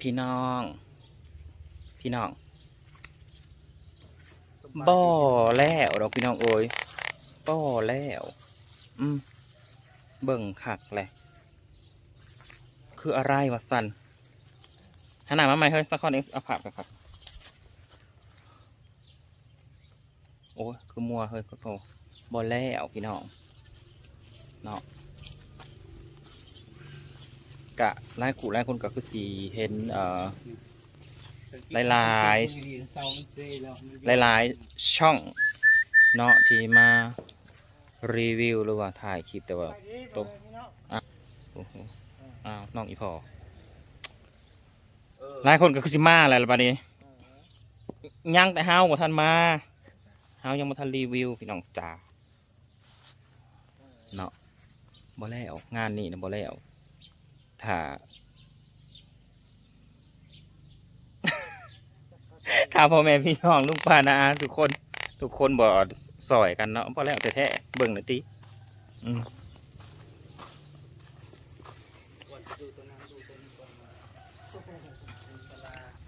พี่น้อง พี่น้องบ่แล้วดอกพี่น้องเอ้ยบ่แล้ว อืมเบิ่งคักเลยคืออะไรวะสันขนาดมาใหม่เฮ้ยสักคนเองเอาภาพกันครับ โอ้ยคือมัวเฮ้ยก็โตบ่แล้วพี่น้องเนาะ กะหลายขู่หลายคนก็คือสีเห็นเอ่อหลายๆหลายๆช่องเนาะที่มารีวิวหรือว่าถ่ายคลิปแต่ว่าตัวโอ้โหอ้าวน้องอีพอหลายคนก็คือสิมาอะไรละบัดนี้ยังแต่เฮาบ่ทันมาเฮายังบ่ทันรีวิวพี่น้องจ๋าเนาะบ่แล้วงานนี้นะบ่แล้ว ถ้าถ้าพ่อแม่พี่น้องลุงป้านาอาทุกคน ทุกคนบ่ซอยกันเนาะพอแล้วแต่แท้ๆเบิ่งหน่อยติอืม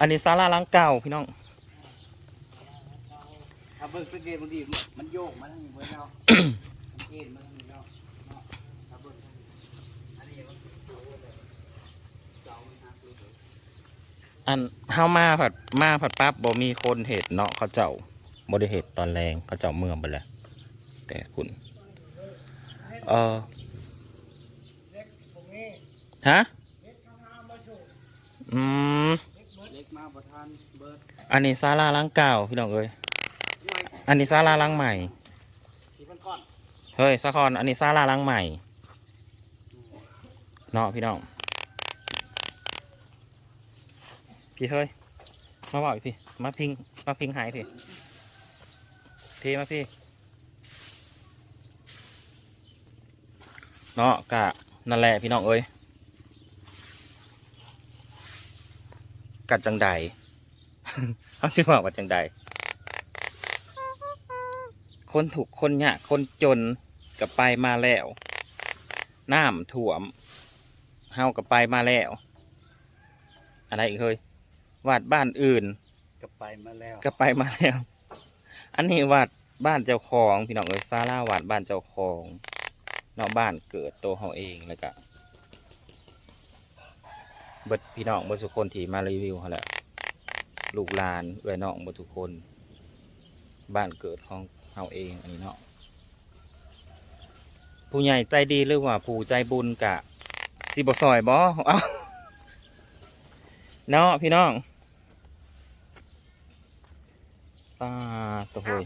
อันนี้ศาลาหลังเก่าพี่น้องถ้าเบิ่งสังเกตบางทีมันโยกมาทางนี้เบิ่งเนาะมันเอ็นมาทางนี้เนาะเนาะถ้าเบิ่งทางนี้อันนี้มันเป็นตัวเลยเสามันหักเลย อันเฮามาผัดมาผัดปั๊บบ่มีคนเห็ดเนาะเขาเจ้าบ่ได้เห็ดตอนแรงเขาเจ้าเมืองไปแล้วแต่คุณเออฮะอืมอันนี้ศาลาหลังเก่าพี่น้องเอ้ยอันนี้ศาลาหลังใหม่เฮ้ยสะคอนอันนี้ศาลาหลังใหม่เนาะพี่น้อง พี่เฮ้ย มาบอกอีกพี่ มาพิง มาพิงหายพี่พี่มาพี่ เนาะกะนั่นแหละพี่น้องเอ้ยกัดจังใดเขาชื่อว่าว่าจังใดคนถูกข์คนยากคนจนกับไปมาแล้วน้ำท่วมเฮากับไปมาแล้ว อะไรอีกเฮ้ย วาดบ้านอื่นก็ไปมาแล้วก็ไปมาแล้ว อันนี้วาดบ้านเจ้าของพี่น้องเอ้ยซาร่าวาดบ้านเจ้าของเนอกบ้านเกิดตัวเขาเองแล้วก็เบิดพี่น้องเบิดทุกคนที่มารีวิวเขาแหละลูกหลานเอื้อยน้องเบิดทุกคน บ้านเกิดของเขาเองอันนี้เนาะผู้ใหญ่ใจดีหรือว่าผู้ใจบุญกะสิบซอยบ่เอาเนาะพี่น้อง ป้าตัวโหย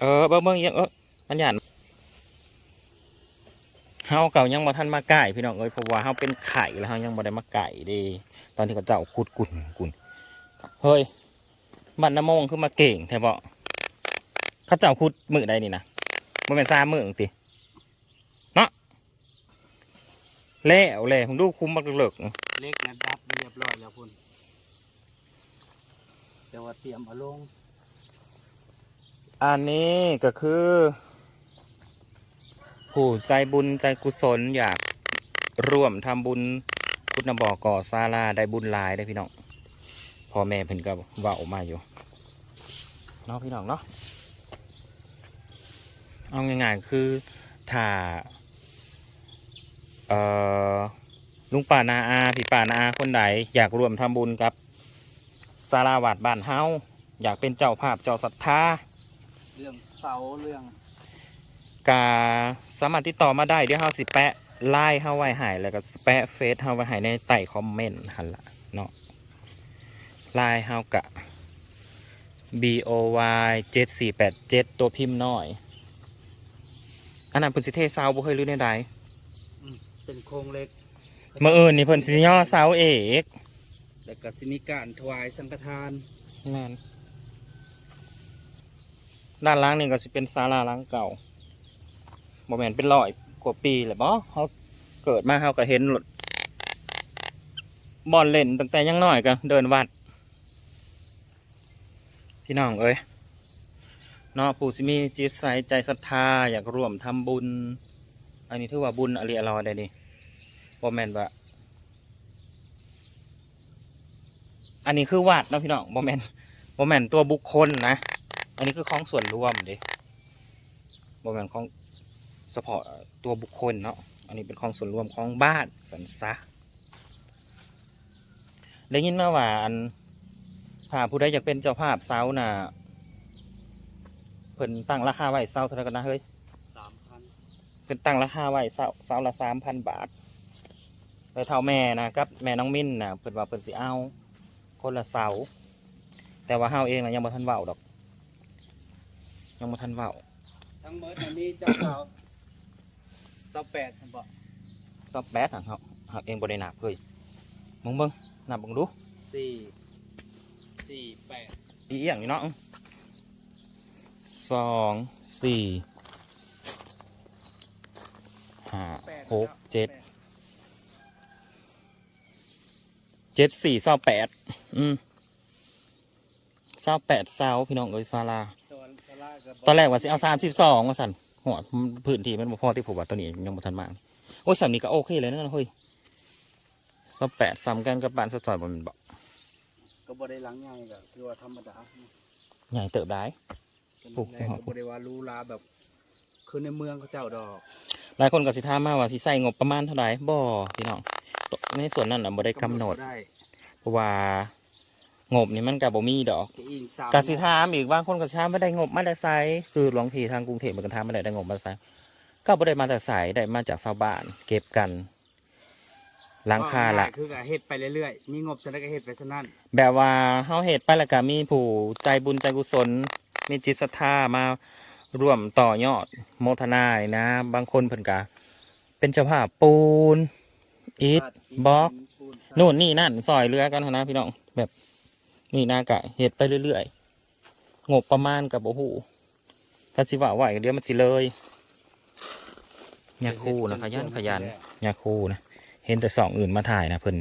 เออเบิ่งเบิ่งยังเอออันหยันเฮาเก่ายังบ่ทันมาไก่พี่น้องเอ้ยเพราะว่าเฮาเป็นไข่แล้วเฮายังบ่ได้มาไก่เดีตอนที่เขาเจ้าขุดกุ่นกุ่นเฮ้ยบัดน้ำมงคือมาเก่งแท้บ่เขาเจ้าขุดมือใดนี่นะบ่แม่นซามือติเนาะแล้วแหละผมดูคุ้มบักเลิกๆเล็กนะดับเรียบร้อยแล้วพุ่น แต่ว่าเตรียมเอาลง อันนี้ก็คือ ผู้ใจบุญใจกุศลอยากร่วมทำบุญคุณบ่อก่อซาลาได้บุญหลายได้พี่น้องพ่อแม่เพิ่นก็เว่าออกมาอยู่เนาะพี่น้องเนาะเอาง่ายๆคือถ้าเอ่อลุงป่านาอาพี่ป่านาอาคนใดอยากร่วมทำบุญกับ ซาลาวัดบ้านเฮาอยากเป็นเจ้าภาพเจ้าศรัทธาเรื่องเสาเรื่องกาสามารถติดต่อมาได้เดี๋ยวเฮาสิแปะไลน์เฮาไว้ให้แล้วก็แปะเฟซเฮาไว้ให้ในใต้คอมเมนต์หั่นล่ะเนาะไลน์เฮากะ B O Y 7487ตัวพิมพ์น้อย อันนั้นเพิ่นสิเทเซาบ่เคยรู้ในใดอืมเป็นโครงเหล็กมื้ออื่นนี่เพิ่นสิย่อเสาเอก แล้วก็สิมีการถวายสังฆทานแม่นด้านล่างนี่ก็สิเป็นศาลาหลังเก่าบ่แม่นเป็นร้อยกว่าปีแหละบ่เฮาเกิดมาเฮาก็เห็นรถบอลเล่นตั้งแต่ยังน้อยก็เดินวัด พี่น้องเอ้ยเนาะผู้สิมีจิตใสใจศรัทธาอยากร่วมทำบุญ อันนี้ถือว่าบุญอริอรอได้นี่บ่แม่นว่า อันนี้คือวัดเนาะพี่น้องโมเมนโมเมนตัวบุคคลนะ อันนี้คือของส่วนรวมเด้โมเมนของเฉพาะตัวบุคคลเนาะ อันนี้เป็นของส่วนรวมของบ้านสันซะได้ยินมาว่าอันถ้าผู้ใดอยากเป็นเจ้าภาพเซาน่ะเพิ่นตั้งราคาไว้เซาเท่าไหร่กันนะเฮ้ยสามพันเพิ่นตั้งราคาไว้เซาเซาละสามพันบาทไปเท่าแม่นะกับแม่น้องมิ้นนะเพิ่นว่าเพิ่นสิเอา คนละเสา แต่ว่าเฮาเองนะยังบ่ทันเว้าดอก ยังบ่ทันเว้าทั้งหมดอันนี้เจ้าสาวสาวแปดฉันบอกซอบแบดหักเฮาหักเองบ่ได้นับเฮ้ยมึงเบิ่งนับเบิ่งดูสี่สี่แปดอีเอียงอยู่เนาะสองสี่ห้าแปดหกเจ็ด เจ็ดสี่เศร้าแปด อืมเศร้าแปดเศร้าพี่น้องเอ้ยซาลาตัวสลากัตอนแรกว่าสิเอาสามสิบสองว่าสันหัวพื้นที่มันบ่พอที่ผมว่าตัวนี้ยังบ่ทันมาโอ้ยสามนี้ก็โอเคเลยนะเฮ้ยเศร้าแปดซ้ำกันกับบ้านสจอยบ่แมันบอกก็บ่ได้หล้างง่ายก็คือว่าธรรมดาใหญ่เติบได้ ปลูกแรกก็บ่ได้ว่ารู้ลาแบบ คือในเมืองเขาเจ้าดอก หลายคนก็สิถามมาว่าสิใส่งบประมาณเท่าไหร่บ่พี่น้องในส่วนนั้นน่ะบ่ได้กำหนดได้เพราะว่า งบนี่มันก็บ่มีดอกก็อิงตามกสิถามอีกบางคนก็สิถามว่าได้งบมาแต่ไสคือหลวงพี่ทางกรุงเทพมันก็ถามมาได้ได้งบมาแต่ไสก็บ่ได้มาแต่ไสได้มาจากชาวบ้าน เก็บกันหลังคาละว่ง่ยคือก็เฮ็ดไปเรื่อยๆมีงบจะได้ก็เฮ็ดไปซะนั่นแบบว่าเฮาเฮ็ดไปแล้วก็มีผู้ใจบุญใจกุศลมีจิตศรัทธามาร่วมต่อยอดโมทนานี่นะ บางคนเพิ่นก็เป็นเจ้าภาพปูนอิฐบล็อกนู่นนี่นั่นซอยเรือกันหั้นนะพี่น้องแบบ นี่นากะเห็ดไปเรื่อยๆงบประมาณกับโอ้โหถ้าสิว่าไหวก็เดี๋ยวมันสิเลยยาคูนะขยันขยันยาคูนะเห็นแต่สองอื่นมาถ่ายนะเพิ่น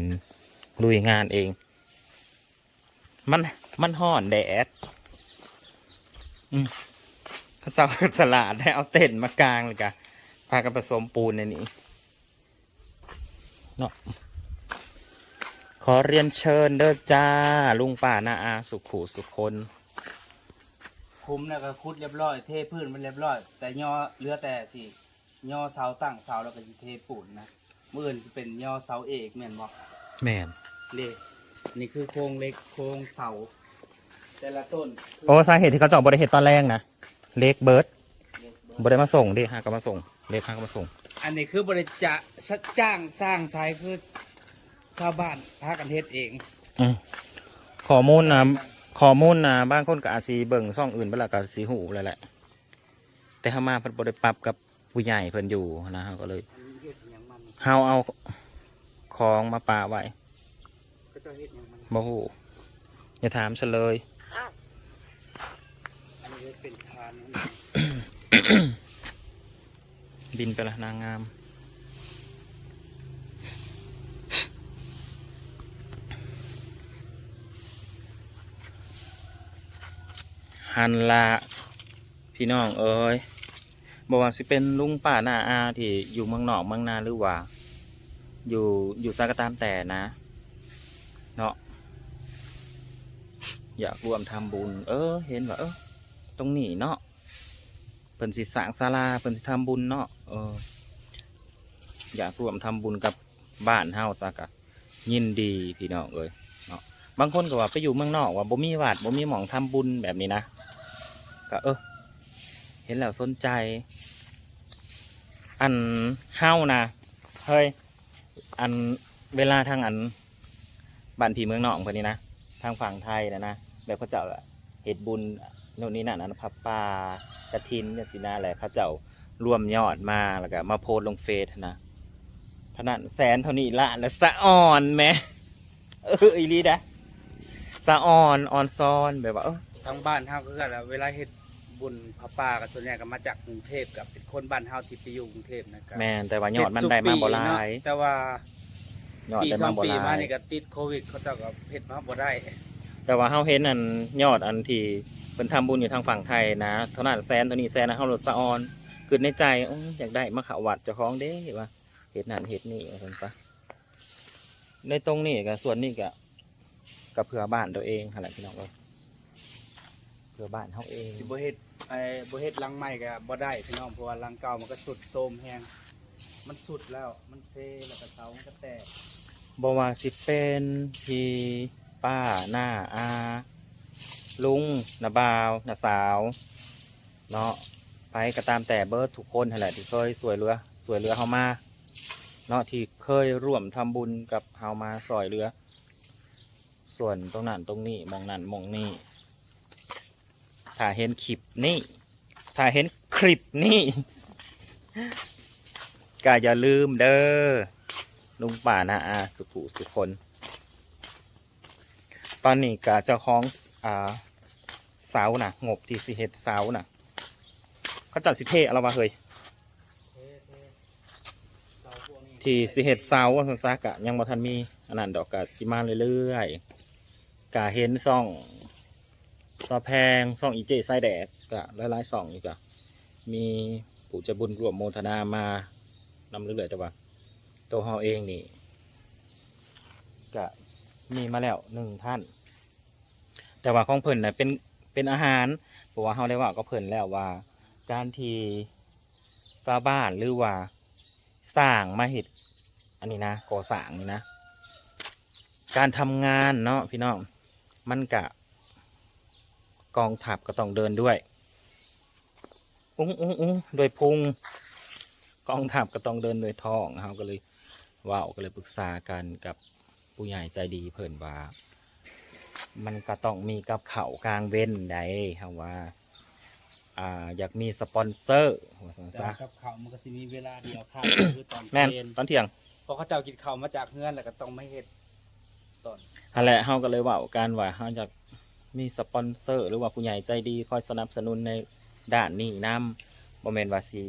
ลุยงานเอง มันมันห่อนแดดอืมเขาเจ้าสลาดได้เอาเต็นท์มากลางเลยกะพากันผสมปูนในนี้ ขอเรียนเชิญเด้อจ้า ลุงป่านาอาสุขูสุคนคุมแล้วก็คุดเรียบร้อยเทพื้นมันเรียบร้อย แต่ย่อเหลือแต่สิย่อเสาตั้งเสาแล้วก็สิเทปูนนะมื่ออื่นสิเป็นย่อเสาเอกแม่นบ่แมนเล็กนี่คือโครงเล็กโครงเสา แต่ละต้นโอ้สาเหตุที่เขาเจาะบริเหตุตอนแรกนะเล็กเบิร์ดเล็กเบิดบริมาส่งดิฮะก็มาส่ง เล็กฮะก็มาส่ง อันนี้คือบริจะสักจ้างสร้างสายคือ ชาวบ้านพากันเฮ็ดเองอืมข้อมูลนะข้อมูลนะบางคนก็อาจสีเบิ่งซ่องอื่นไปแล้วก็สีหูเลยแหละ แต่ถ้ามาเพิ่นบริปรับกับผู้ใหญ่เพิ่นอยู่นะฮะก็เลยอันนี้เฮ็ดหยังมันเฮาเอาของมาปาไว้ก็จะเฮ็ดหยังมันบ่ฮู้อย่าถามฉันเลย อันนี้เป็นคานนั่นบินไปละนางงาม หันละพี่น้องเอ้ยบอกว่าสิเป็นลุงป้านาอาที่อยู่เมืองนอกเมืองนาหรือว่า อยู่อยู่ซากตามแต่นะ เนาะอยากรวมทำบุญ เออ เห็นว่าเออตรงนี้เนาะเพิ่นสิสร้างศาลาเพิ่นสิทำบุญเนาะเออ อยากร่วมทำบุญกับบ้านเฮาซะกะยินดีพี่น้องเอ้ยเนาะบางคนก็ว่าไปอยู่เมืองนอกว่าบ่มีวัดบ่มีหม่องทำบุญแบบนี้นะ ก็เออ เห็นแล้วสนใจ อันเฮานะเฮ้ยอันเวลาทางอันบ้านพี่เมืองนอกเพิ่นนี่นะทางฝั่งไทยนะนะแบบเขาเจ้าเฮ็ดบุญโน่นนี่นั่นอันพับป่ากระทินเนี่ยสินะแหละเขาเจ้ารวมยอดมาแล้วก็มาโพสลงเฟซนะขนาดแสนเท่านี้ละแล้วสะอ่อนแหมเอออีลีดะสะอ่อนอ่อนซ้อนแบบว่าเออทางบ้านเฮาคือนเวลาเฮ็ด บุญพระป่าก็ส่วนใหญ่ก็มาจากกรุงเทพกับเป็นคนบ้านเฮาที่ไปอยู่กรุงเทพนะครับแม่นแต่ว่ายอดมันได้มาบ่หลายแต่ว่ายอดปีได้สอมางบ่ปีหลามายนี่ก็ติดโควิดเขาเจ้าก็เฮ็ดมาบ่ได้แต่ว่าเฮาเห็นอันยอดอันที่เป็นทำบุญอยู่ทางฝั่งไทยนะเท่านั้นแสนเท่านี้แสนนะเฮาลดสะออนคือในใจอื้ออยากได้มาเขาวัดเจ้าของเด้ว่าเฮ็ดนั่นเฮ็ดนี่ว่าซั่นซะในตรงนี้ก็ส่วนนี้ก็ก็เพื่อบ้านตัวเองหั่นแหละพี่น้องเอ้ย เพื่อบ้านเฮาเองสิบ่เฮ็ดไอ้บ่เฮ็ดหลังใหม่ก็บ่ได้พี่น้องเพราะว่าหลังเก่ามันก็สุดโทรมแฮงมันสุดแล้วมันเซแล้วก็เสามันก็แตกบ่ว่าสิเป็นพี่ป้าหน้าอาลุงนาบาวนาสาว เนาะไปก็ตามแต่เบิร์ดทุกคนนั่นแหละที่เคยสวยเรือสวยเรือเฮามาเนาะที่เคยร่วมทำบุญกับเฮามาสอยเรือ ส่วนตรงนั้นตรงนี้มองนั่นมองนี่ ถ้าเห็นคลิปนี่ถ้าเห็นคลิปนี่ก็อย่าลืมเด้อลุงป่านาอาสุขุสุคน ตอนนี้ก็เจ้าของอ่าเสาน่ะ งบที่สิเฮ็ดเสาน่ะเขาจัดสิเทอะไรวะเฮ้ยที่สิเฮ็ดเสาว่าซั่นซะกะยังบ่ทันมีอันนั้นดอกกะสิมาเรื่อยๆกะเห็นซ่อง ซอแพงซ่องอีเจไส้แดดกะหลายๆซ่องอีกกะมีผู้ใจะบุญรวมโมทนามานำเรื่อยๆแต่ว่าตัวเฮาเองนี่กะมีมาแล้วหนึ่งท่าน แต่ว่าของเพิ่นน่ะเป็นเป็นอาหารเพราะว่าเฮาได้ว่าก็เพิ่นแล้วว่า การที่ชาวบ้านหรือว่าสร้างมาเห็ดอันนี้นะก่อสร้างนี่นะ การทำงานเนาะพี่น้องมันกะ กองทัพก็ต้องเดินด้วย อุ้งอุ้งอุ้งโดยพุง กองทัพก็ต้องเดินโดยท้องเขาก็เลยเว่าก็เลยปรึกษากันกับผู้ใหญ่ใจดีเพิ่นว่า มันก็ต้องมีกับเขาวกลางเว้นใดคำว่าอ่าอยากมีสปอนเซอร์ว่าซั่นแต่ซะกับเขาวมันก็สิมีเวลาเดียวค่ะคือตอนแม่นเย็นตอนเที่ยงพอเขาเจ้ากินข้าวมาจากเฮือนแล้วก็ต้องไม่เฮ็ดตอน อันแหละเฮาก็เลยเว่ากันว่าเฮาอยาก มีสปอนเซอร์ หรือว่าผู้ใหญ่ใจดีคอยสนับสนุนในด้านนี้นำบ่แม่นว่าสิ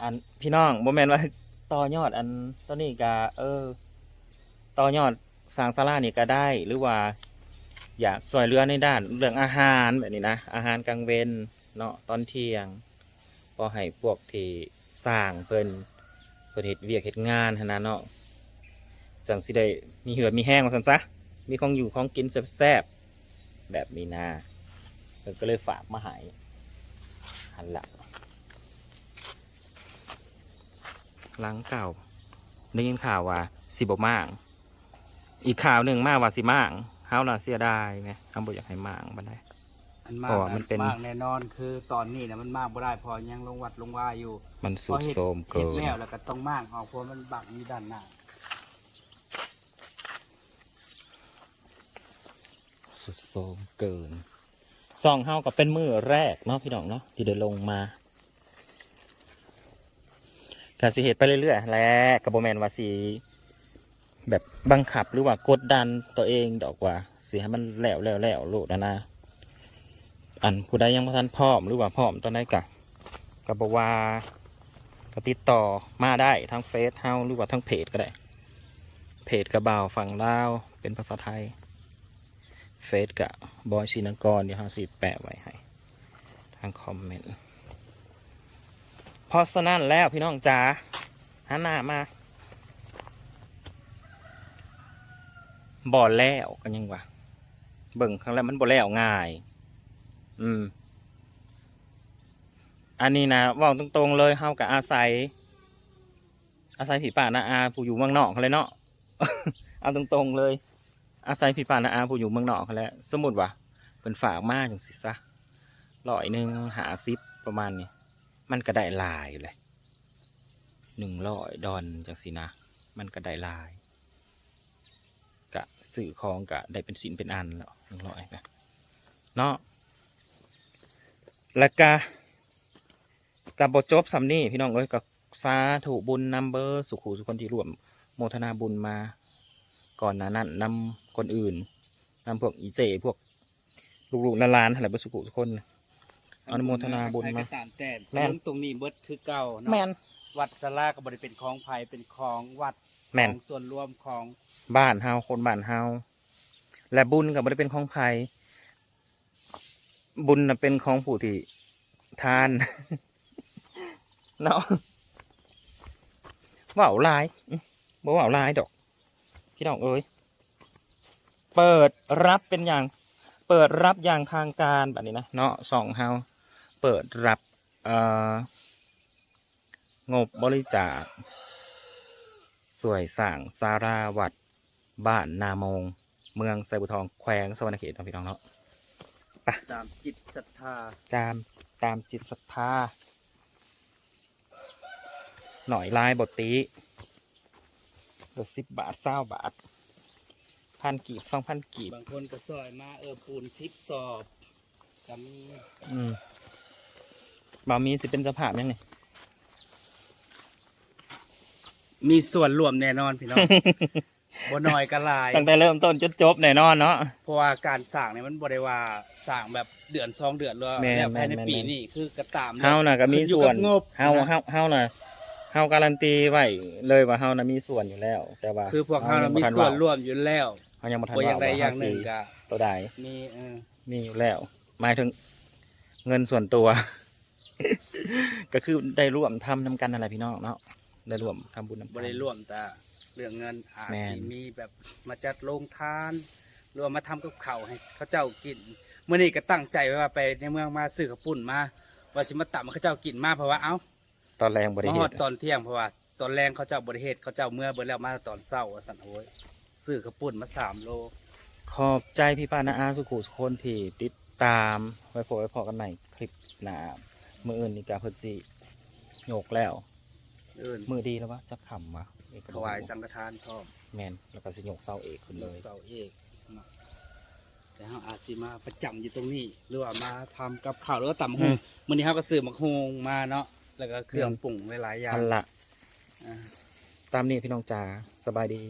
อันพี่น้องบ่แม่นว่าต่อยอดอันตัวนี้ก็เออ ต่อยอดสร้างศาลานี่ก็ได้หรือว่า อยากสวยเรือในด้านเรื่องอาหารแบบนี้นะ อาหารกลางเวนเนาะตอนเที่ยงพอให้พวกที่สร้างเพิ่นเพิ่นเฮ็ดเวียกเฮ็ดงานหั้นนะเนาะจังสิได้มีเหือดมีแห้งว่าซั่นซะมีของอยู่ของกินแซ่บๆ แบบนี้นะเพิ่นก็เลยฝากมาให้หันละหลังเก่าได้ยินข่าวว่าสิบมาง อีกข่าวหนึ่งมากว่าสิมางเฮาล่ะเสียดายไหมคำบอกอยากให้มางบันได อันมากเพราะว่ามันเป็น มากแน่นอนคือตอนนี้นะมันมากบ่ได้พอยังลงวัดลงว่าอยู่มันสุดพอเฮ็โทรมเกิฮ็ดนแล้วแล้วก็ต้องมากออกเพราะมันบักมีด้านหน้า สุดโทมเกินซองเฮาก็เป็นมือแรกเนาะพี่น้องเนาะที่ได้ลงมากาสิเหตุไปเรื่อยๆ แล้วกับโบแมนว่าสีแบบบังคับหรือว่ากดดันตัวเองดอกว่าสิให้มันแล้วแล้วแล้วโลดนะนะ อันผู้ใดยังบ่ทันพร้อมหรือว่าพร้อมตอนใดกะกับบว่าก็ติดต่อมาได้ทั้งเฟซเฮาหรือว่าทั้งเพจก็ได้ เพจกระเบาฝั่งลาวเป็นภาษาไทย เฟซกับบอยชินกรเดี๋ยวเฮาสิแปะไว้ให้ ทางคอมเมนต์พราะฉะนั้นแล้วพี่น้องจ๋าหันหน้ามาบ่อแล้วกันยังวะเบิ่งครั้งแรกมันบ่อแล้วง่าย อืม อันนี้นะว่าตรงๆเลยเฮากับอาศัย อาศัยผีป่านาอาผู้อยู่เมืองนอกเขาเลยเนาะ เอาตรงๆเลย อาศัยผีป่านาอาผู้อยู่เมืองนอกเขาแล้วสมมุติว่าเป็นฝากมาอย่างสิซะร้อยหนึ่งหาซิปประมาณนี้ มันก็ได้ลายเลยหนึ่งร้อยดอนจังสินะ มันก็ได้ลายกะสื่อของกะได้เป็นสินเป็นอันแล้วหนึ่งร้อยนะเนาะแล้วกะกับบจบสำนี่พี่น้องเอ้ยกับสาธุบุญนำเบอร์ สุขูสุคนที่รวมโมทนาบุญมา ก่อนหนานั้นนำคนอื่นนำพวกอีเจพวกลูกๆหลานๆอะไรเบอร์สุขูทุกคนอนุโมทนาบุญมาใครก็ตามแต่แม่นลงตรงนี้เบิดคือเก่าเนาะแมนวัดสลาก็บ่ได้เป็นของภัยเป็นของวัดแมนของส่วนรวมของบ้านเฮาคนบ้านเฮาและบุญก็บ่ได้เป็นของใครบุญน่ะเป็นของผู้ที่ทานเนาะว่าวหลายอื้อบ่ว่าวหลายดอก พี่น้องเอ้ยเปิดรับเป็นอย่าง เปิดรับอย่างทางการแบบนี้นะเนาะสองเฮาเปิดรับเอ่องบบริจาคสวยสั่งสาราวัดบ้านนามง เมืองไซบุทองแขวงสวรรณเขตเนาะพี่น้องเนาะตามจิตศรัทธาตามตามจิตศรัทธาหน่อยลายบทตี เดี๋ยวสิบบาทเศร้าบาทพันกีบสองพันกีบบางคนก็ซอยมาเออปูนชิปสอบก็มีอืมบ่าวมีสิเป็นเจ้าภาพยังไงมีส่วนรวมแน่นอนพี่น้อง บ่น้อยก็หลายตั้งแต่เริ่มต้นจนจบแน่นอนเนาะ เพราะว่าการสร้างเนี่ยมันบ่ได้ว่าสร้างแบบเดือนสองเดือนหรือว่าแม่นแล้วภายในแม่น ปีแม่นนี้คือกระตามเฮาน่ะก็มีขึ้นอยู่ส่วนกับงบเฮานะเฮาเฮาน่ะ เฮาการันตีไว้เลยว่าเฮาน่ะมีส่วนอยู่แล้ว แต่ว่าคือพวกเขาน่ะมีส่วนร่วมอยู่แล้วเฮายังบ่ทันบ่อว่าย่างใดว่าอย่างเฮาหนึ่สิงก็ตัวใดมีเออมีอยู่แล้วหมายถึงเงินส่วนตัว ก็คือได้ร่วมทำนำกันนั่นแหละพี่น้องเนาะได้ร่วมทำบุญนำกันบ่ได้ร่วมแต่เรื่องเงินอาจแม่น สิมีแบบมาจัดโรงทานหรือว่ามาทำกับข้าวให้เขาเจ้ากินเมื่อนี้ก็ตั้งใจไว้ว่าไปในเมืองมาซื้อข้าวปุ้นมาว่าสิมาตัให้เขาเจ้ากินมาเพราะว่าเอ้า ตอนแรงบริมาเหฮอดตุตอนเที่ยงเพราะว่าตอนแรงเขาเจ้าบริเหตุเขาเจ้าเมื่อเบิดแล้วมาตอนเช้าว่าสั่นโอ้ยซื้อข้าวปุ้นมาสามโล ขอบใจพี่ป้านาอาสุขุสุคนที่ติดตามไว้พบไว้พอกันใหม่คลิปหน้ามืออื่นนี่กาเพิ่นสิโยกแล้ว เอื่นมือดีแล้ววะจะขำวะเอกถวายสังฆทานพร้อมแมนแล้วก็สิโยกเศร้าเอกขึ้นเลยเสาเอกเนาะแต่เขาอาจสิมาประจำอยู่ตรงนี้ หรือว่ามาทำกับข้าวหรือว่าตำหงมื้อนี้เขาก็ซื้อมักฮงมาเนาะ แล้วก็เครื่องปรุงหลายๆอย่างอันละอ่าตามนี้พี่น้องจ๋าสบายดี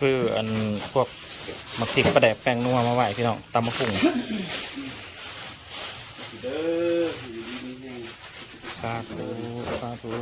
ซื้ออันพวกมักติกประแดกแป้งนัวมาไหวพี่น้องตำมะกุ้งเด้ออยู่ดีๆแห้งสาธุสาธุ